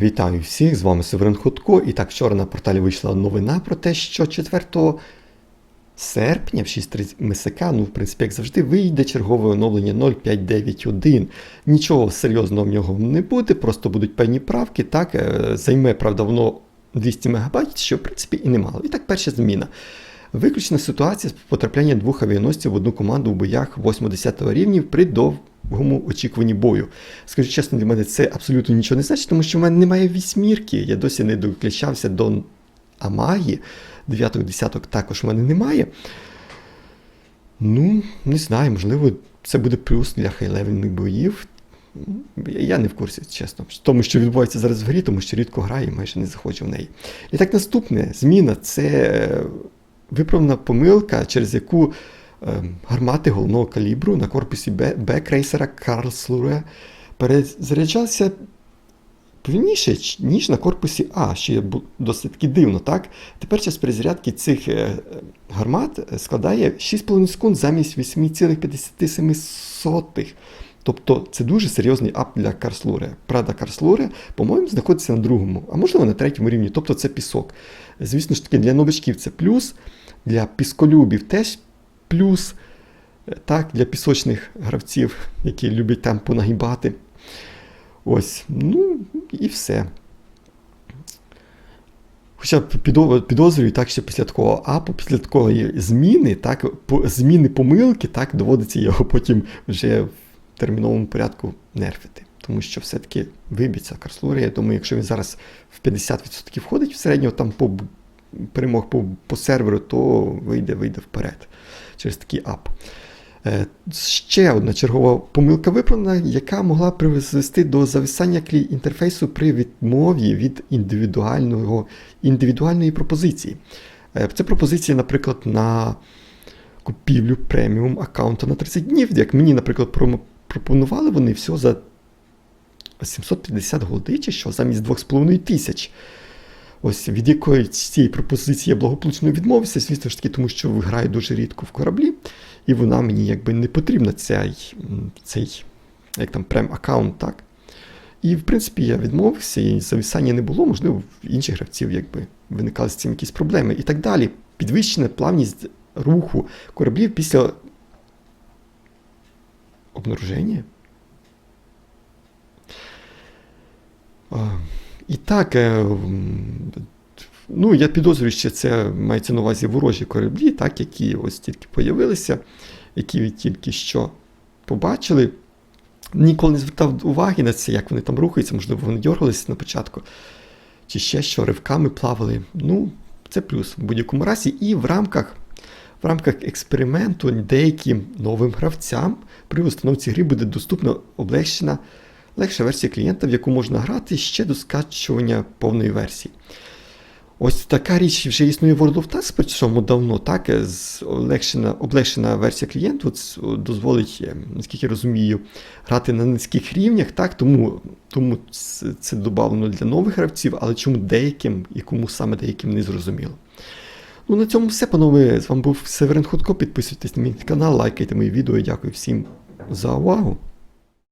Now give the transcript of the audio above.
Вітаю всіх, з вами Северин Ходко. І так, вчора на порталі вийшла новина про те, що 4 серпня в 6.30 МСК, ну, в принципі, як завжди, вийде чергове оновлення 0.591. Нічого серйозного в нього не буде, просто будуть певні правки. Так, е, займе, правда, воно 200 МБ, що в принципі і немало. І так, перша зміна. Виключена ситуація з потрапляння двох авіаносців в одну команду у боях 8-10 рівнів при довгому очікуванні бою. Скажу чесно, для мене це абсолютно нічого не значить, тому що в мене немає вісьмірки. Я досі не доключався до Амагі. 9-10 також в мене немає. Ну, не знаю, можливо, це буде плюс для хай-левельних боїв. Я не в курсі, чесно. Тому що відбувається зараз в грі, тому що рідко граю і майже не заходжу в неї. І так, наступне зміна це виправна помилка, через яку е, гармати головного калібру на корпусі Б, крейсера Карлслуре перезаряджалися повільніше, ніж на корпусі А, що є досить дивно, так? Тепер час перезарядки цих е, гармат складає 6,5 секунд замість 8,57. Тобто це дуже серйозний ап для Карслуре. Правда, Карслуре, по-моєму, знаходиться на другому, а можливо на третьому рівні, тобто це пісок. Звісно ж таки, для новачків це плюс, для пісколюбів теж плюс. Е, Так, для пісочних гравців, які люблять там понагибати. Ось, ну і все. Хоча підозрюю, так, що після такого апу, після такої зміни, так, зміни помилки, так, доводиться його потім вже в терміновому порядку нерфити. Тому що все-таки виб'ється Карслури. Я думаю, якщо він зараз в 50% входить в середнього там по перемог по, по серверу, то вийде, вийде вперед через такий ап. Е, Ще одна чергова помилка виправлена, яка могла призвести до зависання інтерфейсу при відмові від індивідуального, індивідуальної пропозиції. Е, Це пропозиція, наприклад, на купівлю преміум аккаунта на 30 днів. Як мені, наприклад, пропонували вони все за 750 голди, чи що, замість 2,5 тисяч. Ось від якої цієї пропозиції я благополучно відмовився, звісно ж таки, тому що граю дуже рідко в кораблі, і вона мені якби не потрібна, цей, цей як там прем-аккаунт, так? І, в принципі, я відмовився, і зависання не було, можливо, в інших гравців якби виникали з цим якісь проблеми і так далі. Підвищена плавність руху кораблів після обнаруження. І так, е, ну, я підозрюю, що це мається на увазі ворожі кораблі, так, які ось тільки появилися, які тільки що побачили. Ніколи не звертав уваги на це, як вони там рухаються, можливо, вони дергалися на початку, чи ще що, ривками плавали. Ну, це плюс в будь-якому разі. І в рамках, в рамках експерименту деяким новим гравцям при установці гри буде доступна облегчена легша версія клієнта, в яку можна грати ще до скачування повної версії. Ось така річ вже існує в World of Tanks, причому давно так, облегшена, облегшена версія клієнту дозволить, е, наскільки я розумію, грати на низьких рівнях, так, тому, тому це, додано для нових гравців, але чому деяким і кому саме деяким не зрозуміло. Ну, на цьому все, панове. З вами був Северин Ходко. Підписуйтесь на мій канал, лайкайте мої відео. Дякую всім за увагу.